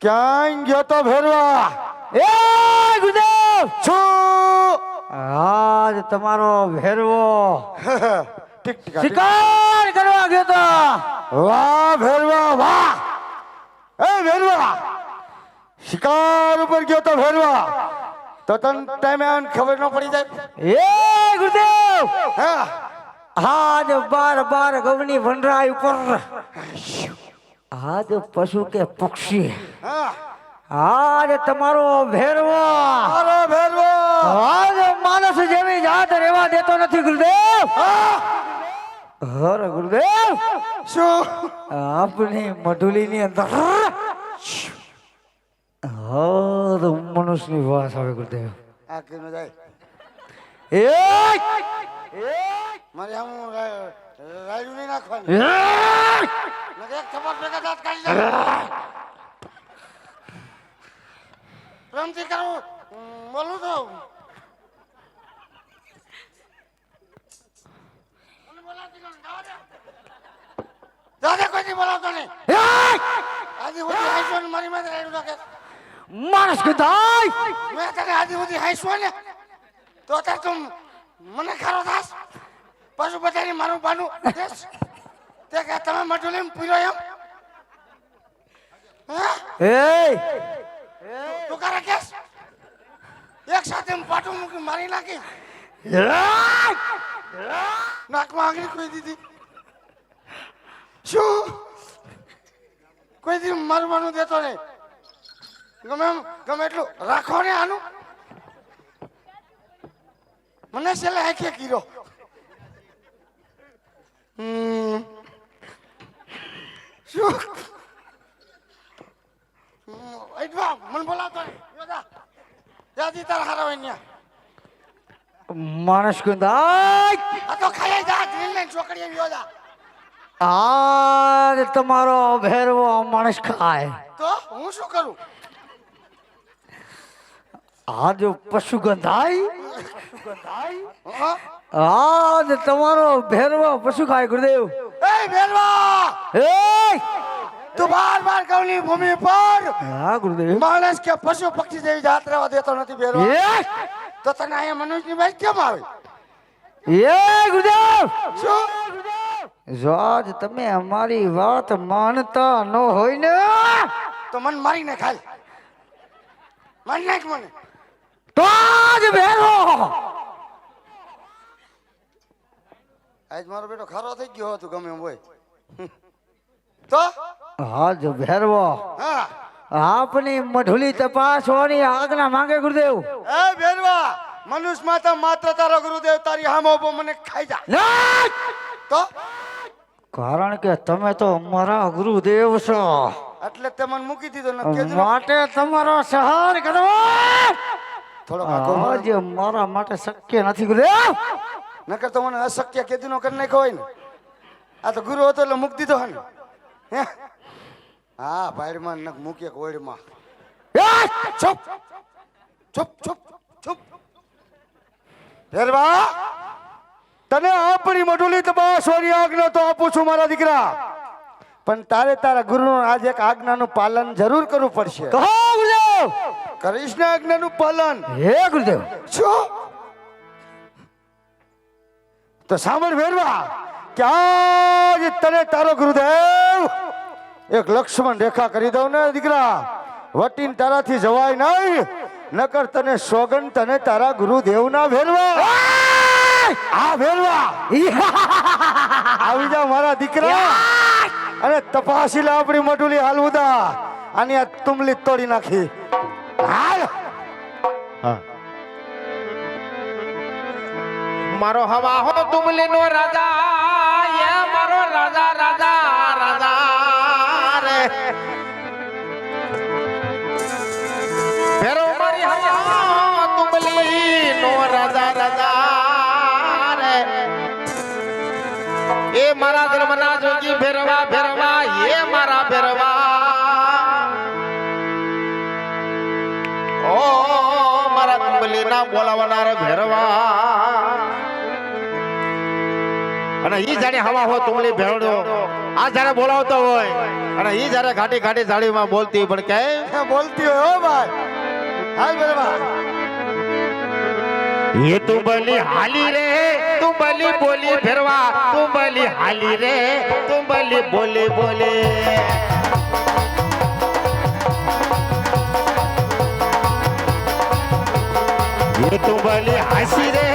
ક્યાંય ગયો તો ભેરવા. એ ગુરુદેવ! છો! આજ તમારો ભેરવો. શિકાર કરવા ગયો તો. વાહ ભેરવા વાહ! એ ભેરવા! શિકાર ઉપર ગયો તો ભેરવા. તો તન ટાઈમે આવીને ખબર ન પડી જાય. એ ગુરુદેવ! હા. આજ બાર બાર ગવની વનરાય ઉપર. આજ પશુ કે પક્ષી. આજ તમારો ભેરવો. અરે ભેરવા. આજ માણસ જેવી જાત રેવા દેતો નથી ગુરુદેવ. હર ગુરુદેવ. શું? આપણી મઢુલીની અંદર. હર મનુષ્યની વાસ આવે ગુરુદેવ. આ કેમ જાય? મારે આમ રાયડું નહીં નાખવાની. એક થપ્પડ ભેગા દાંત કાઢી જાય પ્રેમથી કરું? બોલું તો. મને કોઈ કોઈથી બોલાવતો નહીં. આજી સુધી હાંસવો મારી માથે રાયડું નાખે. માણસ કદાય મેં તને આજી સુધી હાંસવો ને તો અત્યારે તું મને ખારો થાસ પશુ બધાની મારું બાનું દેશ. તે કે તમે મટું લઈને પીરો એમ? હા? તું કરે કેસ? એક સાથે પાટું મૂકી મારી નાખી. નાકમાં આંગળી કોઈ દીધી. શું? કોઈ દી મરવાનું દેતો નહીં. ગમે એમ ગમે એટલું. રાખો ને આનું. મને છેલ્લે આંખે કીરો. હમ. શું મને યોદા ત્યાંથી હોય ન્યા. માણસ કદાય આ તો ખાઈ જા ગ્રીન લાઈન આજ તમારો ભેરવો માણસ ખાય તો હું શું કરું આજ પશુ ગંધાય આજ તમારો ભેરવો પશુ ખાય ગુરુદેવ. એ ભેરવા! એ તું બાર બાર કવની ભૂમિ પર હા ગુરુદેવ. માણસ કે પશુ પક્ષી જેવી જાત રહેવા દેતો નથી એ! તો તને અહીંયા મનુષ્યની ભાઈ કેમ આવે? એ ગુરુદેવ! શું? જો આજ તમે અમારી વાત માનતા ન હોય ને? તો મન મારીને ખાય. મન નાખ મને. તો આજ ભેરવો આજ મારો બેટો ખારો થઈ ગયો હતો ગમે એમ હોય. તો? ભેરવો હા. આપની મઢુલી તપાસવાની આજ્ઞા માંગે ગુરુદેવ. એ ભેરવા મનુષ્ય માતા માત્ર તારો ગુરુદેવ તારી હામો ઊભો મને ખાઈ જા. તો? કારણ કે તમે તો અમારા ગુરુદેવ છો. એટલે તે મને મૂકી દીધો નથી માટે તમારો સહાર કરવો. થોડો. આજે મારા. માટે શક્ય નથી ગુરુ. નકર તો મને અશક્ય કેદીનો કરી નાખ્યો હોય ને. આ તો ગુરુ હતો એટલે મૂકી દીધો હે ને. હે? ભાઈડમાં નક મૂકીએ એ! ચૂપ ચૂપ ચૂપ ચૂપ ફેરવા તને આપણી મઢુલી તપાસવાની આજ્ઞા તો આપું છું મારા દીકરા. પણ તારે તારા ગુરુ આજ એક આજ્ઞાનું પાલન જરૂર કરવું પડશે. કહો કરીશ આજ્ઞાનું પાલન? હે ગુરુદેવ. શું તો સાંભળ ભેરવા કે આજ તને તારો ગુરુદેવ એક લક્ષ્મણ રેખા કરી દઉં ને દીકરા. વટીન તારાથી જવાય નહીં નકર તને સોગન તને તારા ગુરુદેવ ના ભેરવા આ ભેરવા આવી જા મારા દીકરા. અને તપાસી લે આપણી મટુલી હાલવુદા આની આ તુમલી તોડી નાખી. મારો હવા હો તુમલી નો રાજા એ મારો રાજા રાજા રાજા રે ફેરો મારી હવા તુમલી નો રાજા રાજા રે એ મારા ધર્મના જોગી ફેરવા ફેરવા એ મારા ફેરવા ના બોલાવનાર ભેરવા અને ઈ જાણે હવા હો તુમલી ભેળો આ જયારે બોલાવતો હોય. અને ઈ જયારે ઘાટી ઘાટી જાળીમાં બોલતી પણ કે બોલતી હોય ભાઈ. હાલ બરાબર એ તું બલી હાલી રે તું બલી બોલી ફેરવા. તું બલી હાલી રે તું બલી બોલી બોલે. તું ભલે હાસી રે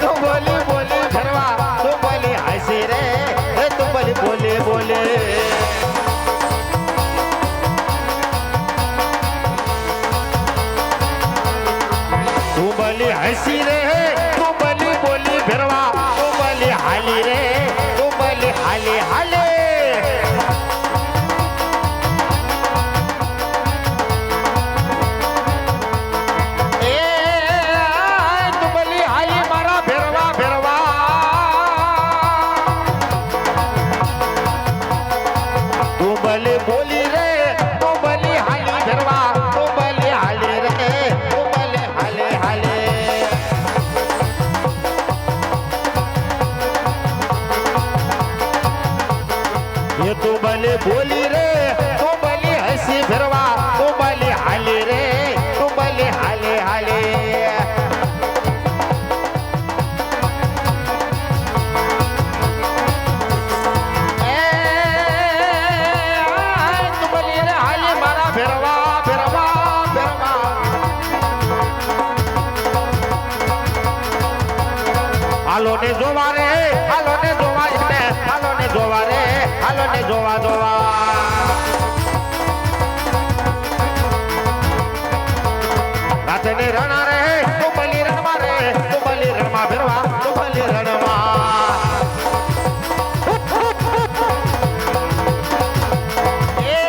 તું બોલી બોલી ભરવા તું ભલે હાસી રે તું ભલે બોલે બોલે. ને જોવા જોવા. રાતે ને રણા રે તું બલી રણમાં રે તું બલી રણમાં. ફેરવા તું બલી રણમાં એ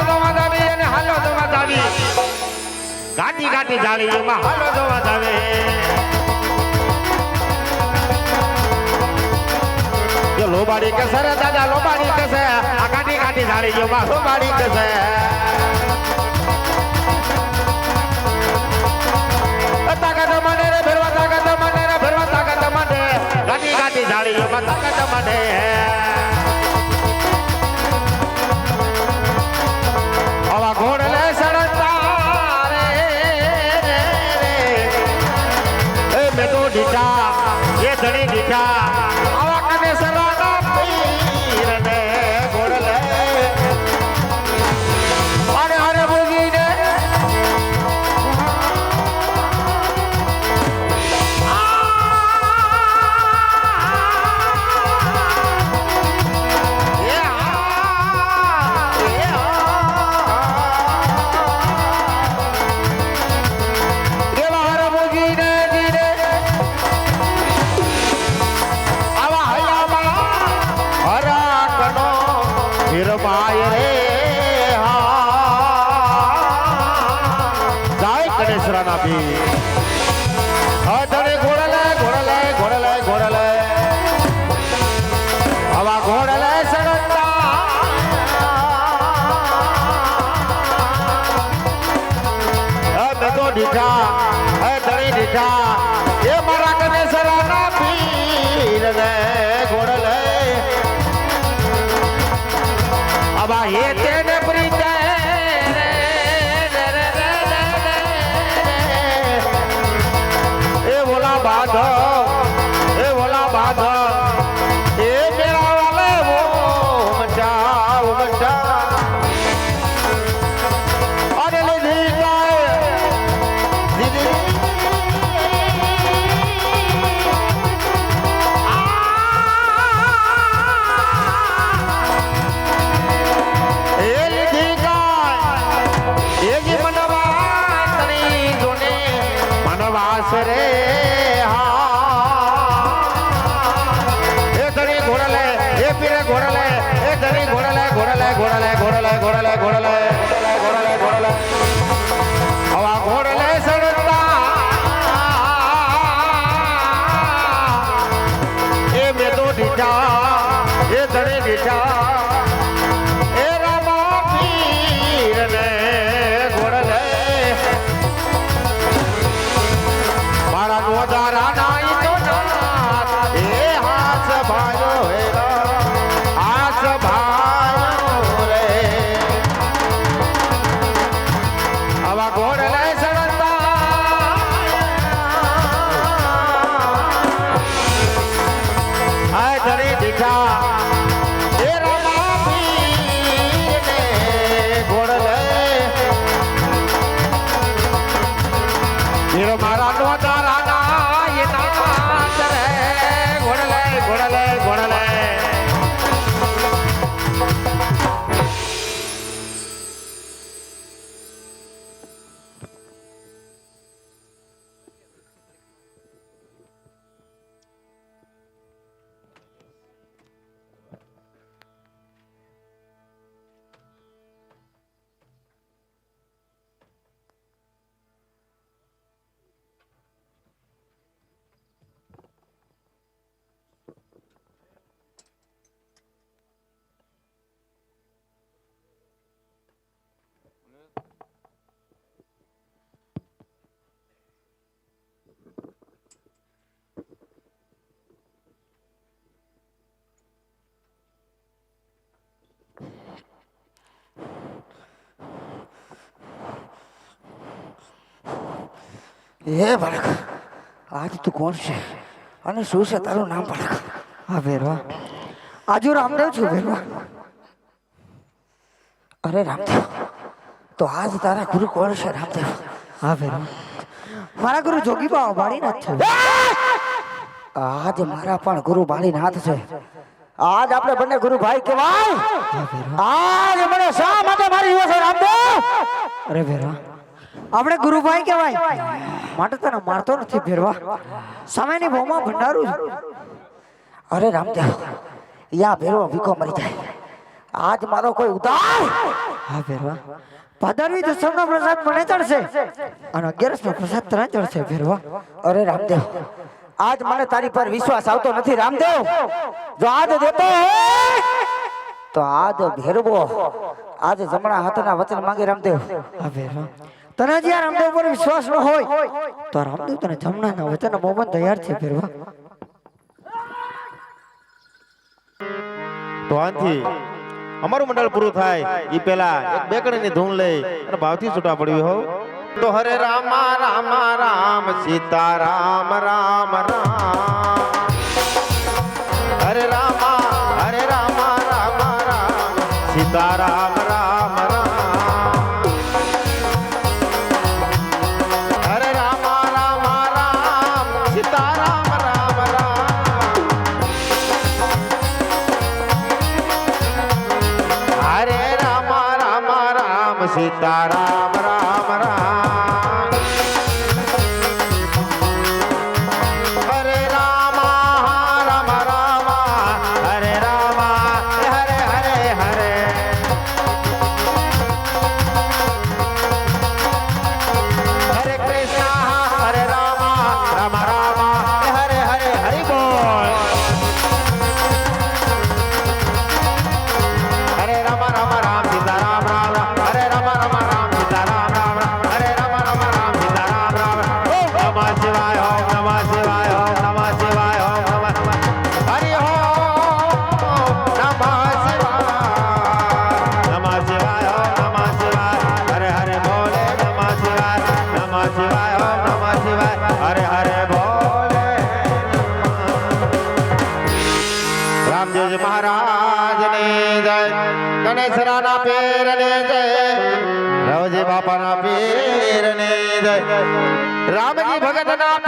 હાલો તો માધાવી અને હાલો તો માધાવી ગાડી ગાડી જાળીઓમાં હાલો તો માધાવી જો લોબાડી કે સરે દાદા લોબાડી કે છે આ ગાડી ગાડી જાળીઓમાં લોબાડી કે છે તાકાત મને રે ફેરવા તાકાત મને રે ફેરવા તાકાત મને ગાડી ગાડી જાળીઓમાં તાકાત મને દીઠા હે ધણી દીઠા હાથ ભાયો ¡Órale! હે બાળક આજ તું કોણ છે? અને શું છે તારું નામ બાળક? હા ભેરવા આજુ રામદેવ છું ભેરવા અરે રામદેવ તો આજ તારા ગુરુ કોણ છે રામદેવ? હા ભેરવા મારા ગુરુ જોગી બાબા બાળીનાથ છે. આજ મારા પણ ગુરુ બાળીનાથ છે. આજ આપણે બંને ગુરુ ભાઈ કહેવાય. આજ મને શા માટે મારી છે રામદેવ? અરે ભેરવા આપણે ગુરુભાઈ કહેવાય. માટે તને મારતો નથી ભેરવા. સામેની ભોમાં ભંડારું અરે રામદેવ, યા ભેરવો, ભીખો મરી જાય. આજ મારો કોઈ ઉતાર હા, ભેરવા. ભાદરવી દસમનો પ્રસાદ મને ચડશે અને અગિયારસનો પ્રસાદ તને ચડશે, ભેરવા. અરે રામદેવ, આજ મને તારી પર વિશ્વાસ આવતો નથી, રામદેવ. જો આજ દેતો તો આજ ભેરવો. આજ જમણા હાથના વચન માંગે રામદેવ. હા, ભેરવા. તને જે રામદેવ ઉપર વિશ્વાસ ન હોય તો રામદેવ તને જમણાના વચન મોમન તૈયાર છે ફેરવા. તો આથી અમારું મંડળ પૂરું થાય. એ પેલા એક બેકડીની ધૂન લઈ અને ભાવથી છૂટા પડ્યું હોવ તો હરે રામા રામા રામ સીતા રામ રામ રામ. હરે રામા હરે રામા રામા રામ સીતા રામ જય રામજી ભગતના